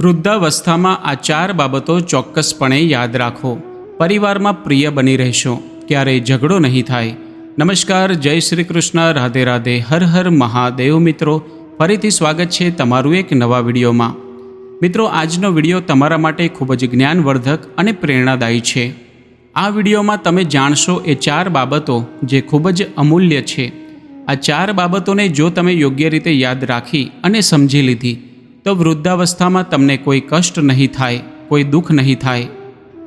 વૃદ્ધાવસ્થામાં આ ચાર બાબતો ચોક્કસપણે યાદ રાખો. પરિવારમાં પ્રિય બની રહેશો, ક્યારેય ઝઘડો નહીં થાય. નમસ્કાર, જય શ્રી કૃષ્ણ, રાધે રાધે, હર હર મહાદેવ મિત્રો. ફરીથી સ્વાગત છે તમારું એક નવા વિડીયોમાં. મિત્રો, આજનો વીડિયો તમારા માટે ખૂબ જ જ્ઞાનવર્ધક અને પ્રેરણાદાયી છે. આ વિડીયોમાં તમે જાણશો એ ચાર બાબતો જે ખૂબ જ અમૂલ્ય છે. આ ચાર બાબતોને જો તમે યોગ્ય રીતે યાદ રાખી અને સમજી લીધી તો વૃદ્ધાવસ્થામાં તમને કોઈ કષ્ટ નહીં થાય, કોઈ દુઃખ નહીં થાય.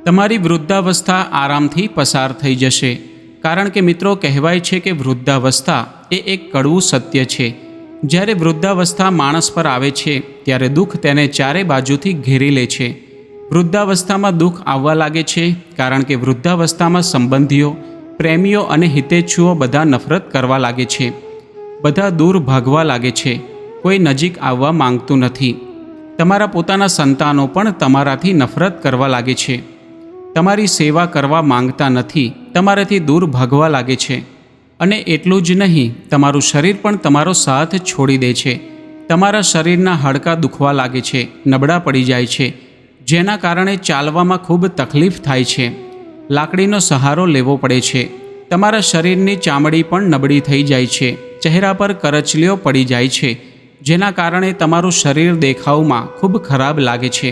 તમારી વૃદ્ધાવસ્થા આરામથી પસાર થઈ જશે. કારણ કે મિત્રો, કહેવાય છે કે વૃદ્ધાવસ્થા એ એક કડવું સત્ય છે. જ્યારે વૃદ્ધાવસ્થા માણસ પર આવે છે, ત્યારે દુઃખ તેને ચારે બાજુથી ઘેરી લે છે. વૃદ્ધાવસ્થામાં દુઃખ આવવા લાગે છે, કારણ કે વૃદ્ધાવસ્થામાં સંબંધીઓ, પ્રેમીઓ અને હિતેચ્છુઓ બધા નફરત કરવા લાગે છે. બધા દૂર ભાગવા લાગે છે. કોઈ નજીક આવવા માંગતું નથી. તમારા પોતાના સંતાનો પણ તમારાથી નફરત કરવા લાગે છે. તમારી સેવા કરવા માંગતા નથી, તમારાથી દૂર ભાગવા લાગે છે. અને એટલું જ નહીં, તમારું શરીર પણ તમારો સાથ છોડી દે છે. તમારા શરીરના હાડકાં દુખવા લાગે છે, નબળા પડી જાય છે, જેના કારણે ચાલવામાં ખૂબ તકલીફ થાય છે. લાકડીનો સહારો લેવો પડે છે. તમારા શરીરની ચામડી પણ નબળી થઈ જાય છે. ચહેરા પર કરચલીઓ પડી જાય છે. જેના કારણે તમારું શરીર દેખાવમાં ખૂબ ખરાબ લાગે છે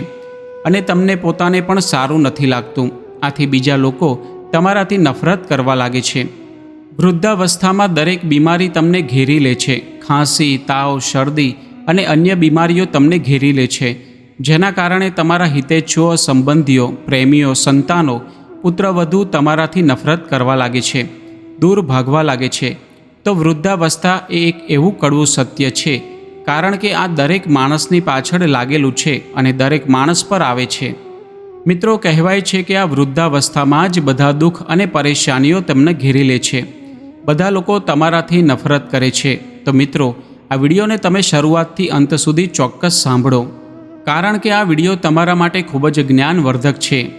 અને તમને પોતાને પણ સારું નથી લાગતું. આથી બીજા લોકો તમારાથી નફરત કરવા લાગે છે. વૃદ્ધાવસ્થામાં દરેક બીમારી તમને ઘેરી લે છે. ખાંસી, તાવ, શરદી અને અન્ય બીમારીઓ તમને ઘેરી લે છે. જેના કારણે તમારા હિતેચ્છુઓ, સંબંધીઓ, પ્રેમીઓ, સંતાનો, પુત્રવધુ તમારાથી નફરત કરવા લાગે છે, દૂર ભાગવા લાગે છે. તો વૃદ્ધાવસ્થા એ એક એવું કડવું સત્ય છે કારણ કે આ દરેક માણસની પાછળ લાગેલું છે અને દરેક માણસ પર આવે છે. મિત્રો, કહેવાય છે કે આ વૃદ્ધાવસ્થામાં જ બધા દુઃખ અને પરેશાનીઓ તમને ઘેરી લે છે. બધા લોકો તમારાથી નફરત કરે છે. તો મિત્રો, આ વિડીયોને તમે શરૂઆતથી અંત સુધી ચોક્કસ સાંભળો. કારણ કે આ વીડિયો તમારા માટે ખૂબ જ જ્ઞાનવર્ધક છે.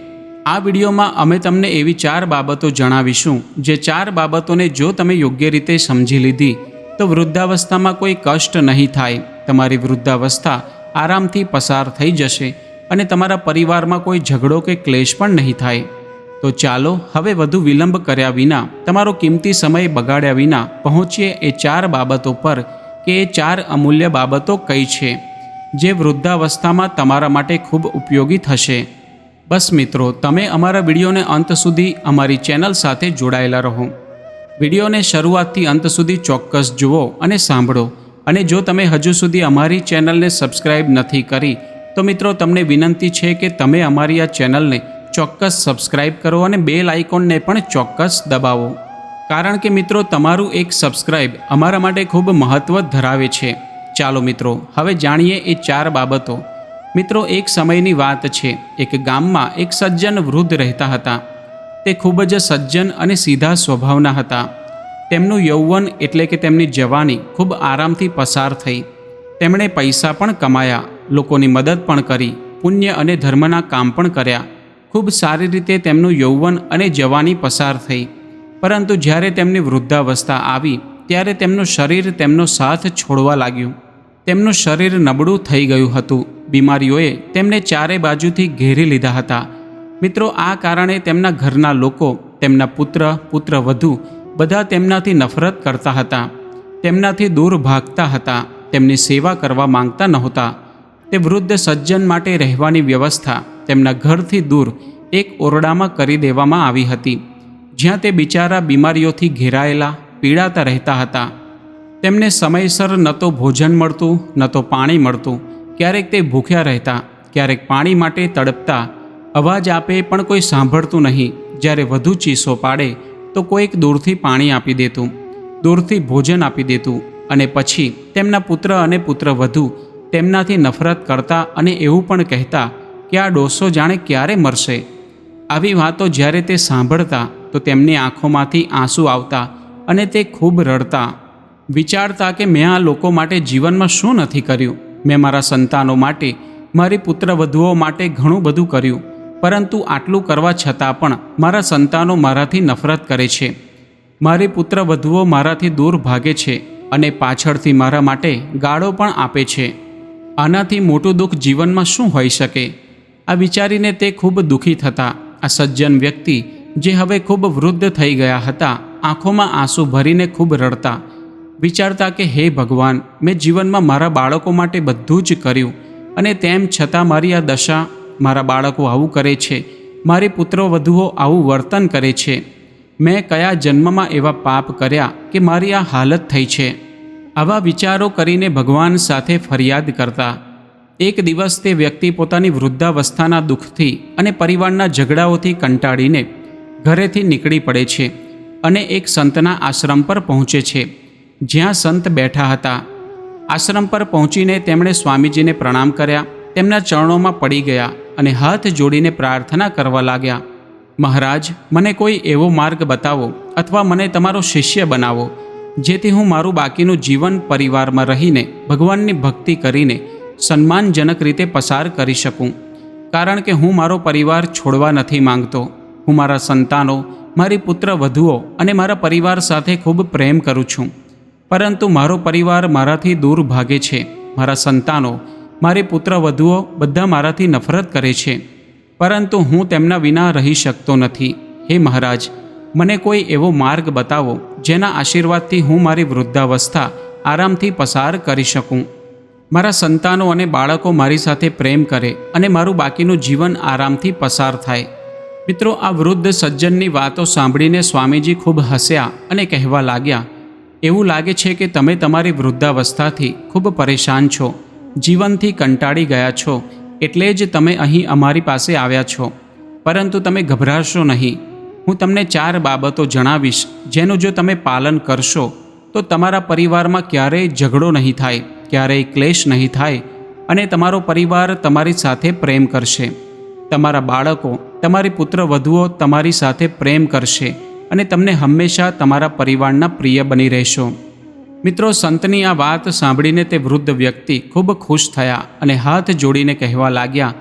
આ વિડીયોમાં અમે તમને એવી ચાર બાબતો જણાવીશું, જે ચાર બાબતોને જો તમે યોગ્ય રીતે સમજી લીધી તો વૃદ્ધાવસ્થામાં કોઈ કષ્ટ નહીં થાય. તમારી વૃદ્ધાવસ્થા આરામથી પસાર થઈ જશે અને તમારા પરિવારમાં કોઈ ઝઘડો કે ક્લેશ પણ નહીં થાય. તો ચાલો હવે વધુ વિલંબ કર્યા વિના, તમારો કિંમતી સમય બગાડ્યા વિના પહોંચીએ એ ચાર બાબતો પર કે એ ચાર અમૂલ્ય બાબતો કઈ છે, જે વૃદ્ધાવસ્થામાં તમારા માટે ખૂબ ઉપયોગી થશે. બસ મિત્રો, તમે અમારા વિડીયોને અંત સુધી અમારી ચેનલ સાથે જોડાયેલા રહો. વિડીયોને શરૂઆતથી અંત સુધી ચોક્કસ જુઓ અને સાંભળો. અને જો તમે હજુ સુધી અમારી ચેનલને સબસ્ક્રાઇબ નથી કરી, તો મિત્રો તમને વિનંતી છે કે તમે અમારી આ ચેનલને ચોક્કસ સબસ્ક્રાઇબ કરો અને બેલ આઇકોનને પણ ચોક્કસ દબાવો. કારણ કે મિત્રો તમારું એક સબસ્ક્રાઇબ અમારા માટે ખૂબ મહત્ત્વ ધરાવે છે. ચાલો મિત્રો, હવે જાણીએ એ ચાર બાબતો. મિત્રો, એક સમયની વાત છે. એક ગામમાં એક સજ્જન વૃદ્ધ રહેતા હતા. તે ખૂબ જ સજ્જન અને સીધા સ્વભાવના હતા. તેમનું યૌવન એટલે કે તેમની જવાની ખૂબ આરામથી પસાર થઈ. તેમણે પૈસા પણ કમાયા, લોકોની મદદ પણ કરી, પુણ્ય અને ધર્મના કામ પણ કર્યા. ખૂબ સારી રીતે તેમનું યૌવન અને જવાની પસાર થઈ. પરંતુ જ્યારે તેમની વૃદ્ધાવસ્થા આવી, ત્યારે તેમનું શરીર તેમનો સાથ છોડવા લાગ્યું. તેમનું શરીર નબળું થઈ ગયું હતું. બીમારીઓએ તેમને ચારે બાજુથી ઘેરી લીધા હતા. મિત્રો, આ કારણે તેમના ઘરના લોકો, તેમના પુત્ર પુત્ર વધુ બધા તેમનાથી નફરત કરતા હતા. તેમનાથી દૂર ભાગતા હતા. તેમની સેવા કરવા માંગતા નહોતા. તે વૃદ્ધ સજ્જન માટે રહેવાની વ્યવસ્થા તેમના ઘરથી દૂર એક ઓરડામાં કરી દેવામાં આવી હતી. જ્યાં તે બિચારા બીમારીઓથી ઘેરાયેલા, પીડાતા રહેતા હતા. તેમને સમયસર ન તો ભોજન મળતું, ન તો પાણી મળતું. ક્યારેક તે ભૂખ્યા રહેતા, ક્યારેક પાણી માટે તડપતા અવાજ આપે પણ કોઈ સાંભળતું નહીં. જ્યારે વધુ ચીસો પાડે, તો કોઈક દૂરથી પાણી આપી દેતું, દૂરથી ભોજન આપી દેતું અને પછી તેમના પુત્ર અને પુત્ર વધુ તેમનાથી નફરત કરતા અને એવું પણ કહેતા કે આ ડોસો જાણે ક્યારે મરશે. આવી વાતો જ્યારે તે સાંભળતા, તો તેમની આંખોમાંથી આંસુ આવતા અને તે ખૂબ રડતા. વિચારતા કે મેં આ લોકો માટે જીવનમાં શું નથી કર્યું? મેં મારા સંતાનો માટે, મારી પુત્રવધુઓ માટે ઘણું બધું કર્યું. પરંતુ આટલું કરવા છતાં પણ મારા સંતાનો મારાથી નફરત કરે છે. મારી પુત્રવધુઓ મારાથી દૂર ભાગે છે અને પાછળથી મારા માટે ગાળો પણ આપે છે. આનાથી મોટું દુઃખ જીવનમાં શું હોઈ શકે? આ વિચારીને તે ખૂબ દુઃખી થતા આ સજ્જન વ્યક્તિ, જે હવે ખૂબ વૃદ્ધ થઈ ગયા હતા, આંખોમાં આંસુ ભરીને ખૂબ રડતા, વિચારતા કે, હે ભગવાન, મેં જીવનમાં મારા બાળકો માટે બધું જ કર્યું અને તેમ છતાં મારી આ દશા મારા બાળકો આવું કરે છે. મારી પુત્રવધુઓ આવું વર્તન કરે છે. મેં કયા જન્મમાં એવા પાપ કર્યા કે મારી આ હાલત થઈ છે? આવા વિચારો કરીને ભગવાન સાથે ફરિયાદ કરતા. એક દિવસ તે વ્યક્તિ પોતાની વૃદ્ધાવસ્થાના દુઃખથી અને પરિવારના ઝઘડાઓથી કંટાળીને ઘરેથી નીકળી પડે છે અને એક સંતના આશ્રમ પર પહોંચે છે. જ્યાં સંત બેઠા હતા. આશ્રમ પર પહોંચીને તેમણે સ્વામીજીને પ્રણામ કર્યા. તેમના ચરણોમાં પડી ગયા. અને હાથ જોડીને પ્રાર્થના કરવા લાગ્યા, મહારાજ, મને કોઈ એવો માર્ગ બતાવો અથવા મને તમારો શિષ્ય બનાવો, જેથી હું મારું બાકીનું જીવન પરિવારમાં રહીને ભગવાનની ભક્તિ કરીને સન્માનજનક રીતે પસાર કરી શકું. કારણ કે હું મારો પરિવાર છોડવા નથી માંગતો. હું મારા સંતાનો, મારી પુત્ર વધુઓ અને મારા પરિવાર સાથે ખૂબ પ્રેમ કરું છું. પરંતુ મારો પરિવાર મારાથી દૂર ભાગે છે. મારા સંતાનો મારી પુત્ર વધુઓ બધા મારાથી નફરત કરે છે, પરંતુ હું તેમના વિના રહી શકતો નથી. હે મહારાજ, મને કોઈ એવો માર્ગ બતાવો, જેના આશીર્વાદથી હું મારી વૃદ્ધાવસ્થા આરામથી પસાર કરી શકું. મારા સંતાનો અને બાળકો મારી સાથે પ્રેમ કરે અને મારું બાકીનું જીવન આરામથી પસાર થાય. મિત્રો, આ વૃદ્ધ સજ્જનની વાતો સાંભળીને સ્વામીજી ખૂબ હસ્યા અને કહેવા લાગ્યા, એવું લાગે છે કે તમે તમારી વૃદ્ધાવસ્થાથી ખૂબ પરેશાન છો. જીવનથી કંટાળી ગયા છો, એટલે જ તમે અહીં અમારી પાસે આવ્યા છો. પરંતુ તમે ગભરાશો નહીં. હું તમને ચાર બાબતો જણાવીશ, જેનું જો તમે પાલન કરશો, તો તમારા પરિવારમાં ક્યારેય ઝઘડો નહીં થાય, ક્યારેય ક્લેશ નહીં થાય, અને તમારો પરિવાર તમારી સાથે પ્રેમ કરશે. તમારા બાળકો, તમારી પુત્ર વધુઓ તમારી સાથે પ્રેમ કરશે, અને તમને હંમેશા તમારા પરિવારના પ્રિય બની રહેશો. મિત્રો, સંતની આ વાત સાંભળીને તે વૃદ્ધ વ્યક્તિ ખૂબ ખુશ થયા અને હાથ જોડીને કહેવા લાગ્યા,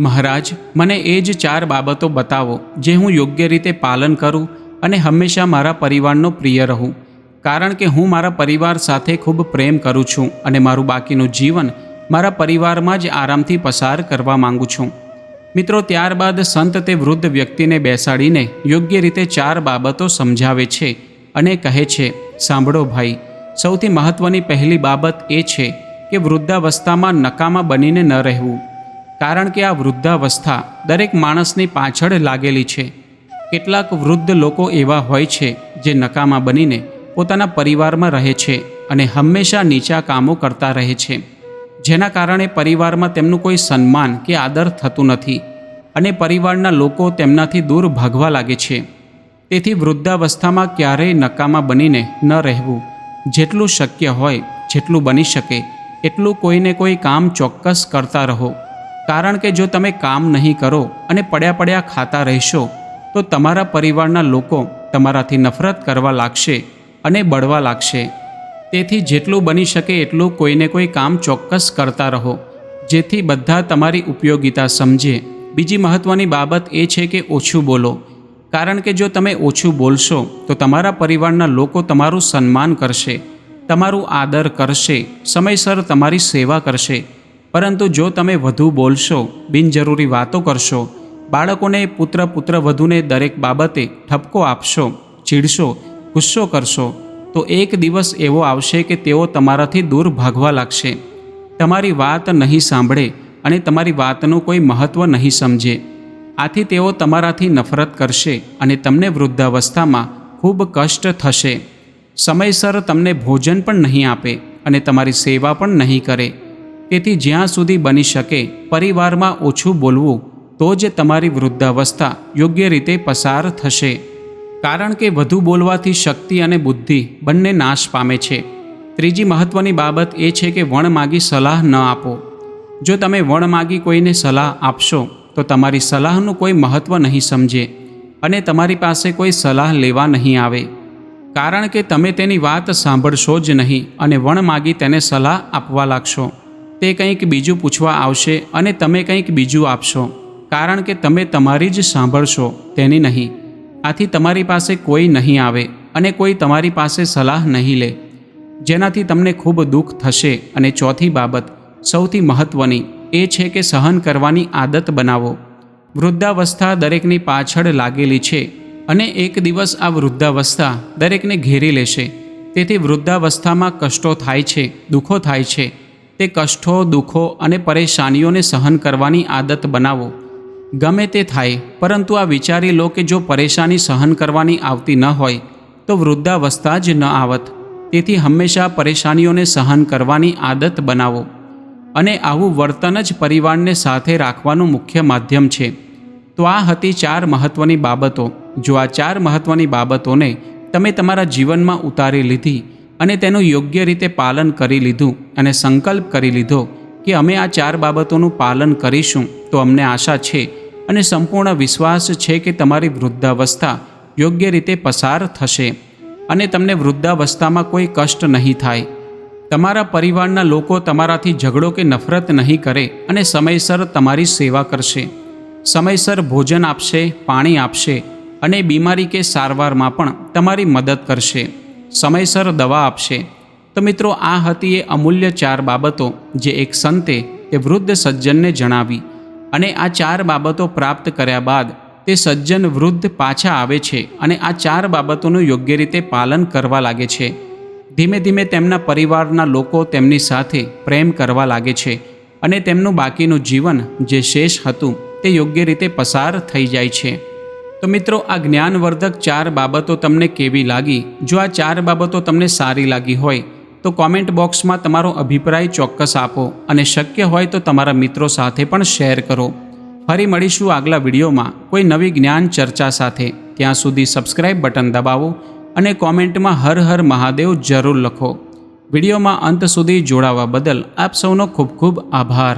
મહારાજ, મને એ જ ચાર બાબતો બતાવો, જે હું યોગ્ય રીતે પાલન કરું અને હંમેશા મારા પરિવારનો પ્રિય રહું. કારણ કે હું મારા પરિવાર સાથે ખૂબ પ્રેમ કરું છું અને મારું બાકીનું જીવન મારા પરિવારમાં જ આરામથી પસાર કરવા માંગુ છું. મિત્રો, ત્યારબાદ સંત તે વૃદ્ધ વ્યક્તિને બેસાડીને યોગ્ય રીતે ચાર બાબતો સમજાવે છે અને કહે છે, સાંભળો ભાઈ સૌથી મહત્ત્વની પહેલી બાબત એ છે કે વૃદ્ધાવસ્થામાં નકામા બનીને ન રહેવું. કારણ કે આ વૃદ્ધાવસ્થા દરેક માણસની પાછળ લાગેલી છે. કેટલાક વૃદ્ધ લોકો એવા હોય છે જે નકામા બનીને પોતાના પરિવારમાં રહે છે અને હંમેશા નીચા કામો કરતા રહે છે. જેના કારણે પરિવારમાં તેમનું કોઈ સન્માન કે આદર થતું નથી અને પરિવારના લોકો તેમનાથી દૂર ભાગવા લાગે છે. તેથી વૃદ્ધાવસ્થામાં ક્યારેય નકામા બનીને ન રહેવું જેટલું શક્ય હોય, જેટલું બની શકે, એટલું કોઈને કોઈ કામ ચોક્કસ કરતા રહો. કારણ કે જો તમે કામ નહીં કરો અને પડ્યા પડ્યા ખાતા રહેશો, તો તમારા પરિવારના લોકો તમારાથી નફરત કરવા લાગશે અને બળવા લાગશે. તેથી જેટલું બની શકે એટલું કોઈને કોઈ કામ ચોક્કસ કરતા રહો. જેથી બધા તમારી ઉપયોગિતા સમજે. બીજી મહત્ત્વની બાબત એ છે કે ઓછું બોલો. કારણ કે જો તમે ઓછું બોલશો, તો તમારા પરિવારના લોકો તમારું સન્માન કરશે, તમારું આદર કરશે, સમયસર તમારી સેવા કરશે. પરંતુ જો તમે વધુ બોલશો, બિનજરૂરી વાતો કરશો, બાળકોને પુત્ર પુત્ર વધુને દરેક બાબતે ઠપકો આપશો, ચીડશો, ગુસ્સો કરશો, તો એક દિવસ એવો આવશે કે તેઓ તમારાથી દૂર ભાગવા લાગશે. તમારી વાત નહીં સાંભળે અને તમારી વાતનું કોઈ મહત્ત્વ નહીં સમજે. આથી તેઓ તમારાથી નફરત કરશે અને તમને વૃદ્ધાવસ્થામાં ખૂબ કષ્ટ થશે. સમયસર તમને ભોજન પણ નહીં આપે અને તમારી સેવા પણ નહીં કરે. તેથી જ્યાં સુધી બની શકે પરિવારમાં ઓછું બોલવું, તો જ તમારી વૃદ્ધાવસ્થા યોગ્ય રીતે પસાર થશે. કારણ કે વધુ બોલવાથી શક્તિ અને બુદ્ધિ બંને નાશ પામે છે. ત્રીજી મહત્ત્વની બાબત એ છે કે વણ માગી સલાહ ન આપો. જો તમે વણ માગી કોઈને સલાહ આપશો તો તમારી સલાહનું કોઈ મહત્ત્વ નહીં સમજે અને તમારી પાસે કોઈ સલાહ લેવા નહીં આવે. કારણ કે તમે તેની વાત સાંભળશો જ નહીં અને વણ માગી તેને સલાહ આપવા લાગશો. તે કંઈક બીજું પૂછવા આવશે અને તમે કંઈક બીજું આપશો. કારણ કે તમે તમારી જ સાંભળશો તેની નહીં. આથી તમારી પાસે કોઈ નહીં આવે અને કોઈ તમારી પાસે સલાહ નહીં લે. જેનાથી તમને ખૂબ દુઃખ થશે અને ચોથી બાબત સૌથી મહત્ત્વની એ છે કે સહન કરવાની આદત બનાવો. વૃદ્ધાવસ્થા દરેકની પાછળ લાગેલી છે અને એક દિવસ આ વૃદ્ધાવસ્થા દરેકને ઘેરી લેશે. તેથી વૃદ્ધાવસ્થામાં કષ્ટો થાય છે, દુઃખો થાય છે. તે કષ્ટો, દુઃખો અને પરેશાનીઓને સહન કરવાની આદત બનાવો. ગમે તે થાય, પરંતુ આ વિચારી લો કે જો પરેશાની સહન કરવાની આવતી ન હોય, તો વૃદ્ધાવસ્થા જ ન આવત. તેથી હંમેશા પરેશાનીઓને સહન કરવાની આદત બનાવો. અને આવું વર્તન જ પરિવારને સાથે રાખવાનું મુખ્ય માધ્યમ છે. તો આ હતી ચાર મહત્ત્વની બાબતો. જો આ ચાર મહત્ત્વની બાબતોને તમે તમારા જીવનમાં ઉતારી લીધી અને તેનું યોગ્ય રીતે પાલન કરી લીધું અને સંકલ્પ કરી લીધો કે અમે આ ચાર બાબતોનું પાલન કરીશું, તો અમને આશા છે અને સંપૂર્ણ વિશ્વાસ છે કે તમારી વૃદ્ધાવસ્થા યોગ્ય રીતે પસાર થશે અને તમને વૃદ્ધાવસ્થામાં કોઈ કષ્ટ નહીં થાય. તમારા પરિવારના લોકો તમારાથી ઝઘડો કે નફરત નહીં કરે અને સમયસર તમારી સેવા કરશે. સમયસર ભોજન આપશે, પાણી આપશે અને બીમારી કે સારવારમાં પણ તમારી મદદ કરશે. સમયસર દવા આપશે. તો મિત્રો, આ હતી એ અમૂલ્ય ચાર બાબતો જે એક સંતે તે વૃદ્ધ સજ્જનને જણાવી અને આ ચાર બાબતો પ્રાપ્ત કર્યા બાદ તે સજ્જન વૃદ્ધ પાછા આવે છે અને આ ચાર બાબતોનું યોગ્ય રીતે પાલન કરવા લાગે છે. ધીમે ધીમે તેમના પરિવારના લોકો તેમની સાથે પ્રેમ કરવા લાગે છે અને તેમનું બાકીનું જીવન જે શેષ હતું તે યોગ્ય રીતે પસાર થઈ જાય છે. તો મિત્રો, આ જ્ઞાનવર્ધક ચાર બાબતો તમને કેવી લાગી? જો આ ચાર બાબતો તમને સારી લાગી હોય, તો કોમેન્ટ બોક્સમાં તમારો અભિપ્રાય ચોક્કસ આપો અને શક્ય હોય તો તમારા મિત્રો સાથે પણ શેર કરો. ફરી મળીશું આગલા વિડીયોમાં કોઈ નવી જ્ઞાન ચર્ચા સાથે. ત્યાં સુધી સબસ્ક્રાઇબ બટન દબાવો અને કોમેન્ટમાં હર હર મહાદેવ જરૂર લખો. વિડીયોમાં અંત સુધી જોડાવા બદલ આપ સૌનો ખૂબ ખૂબ આભાર.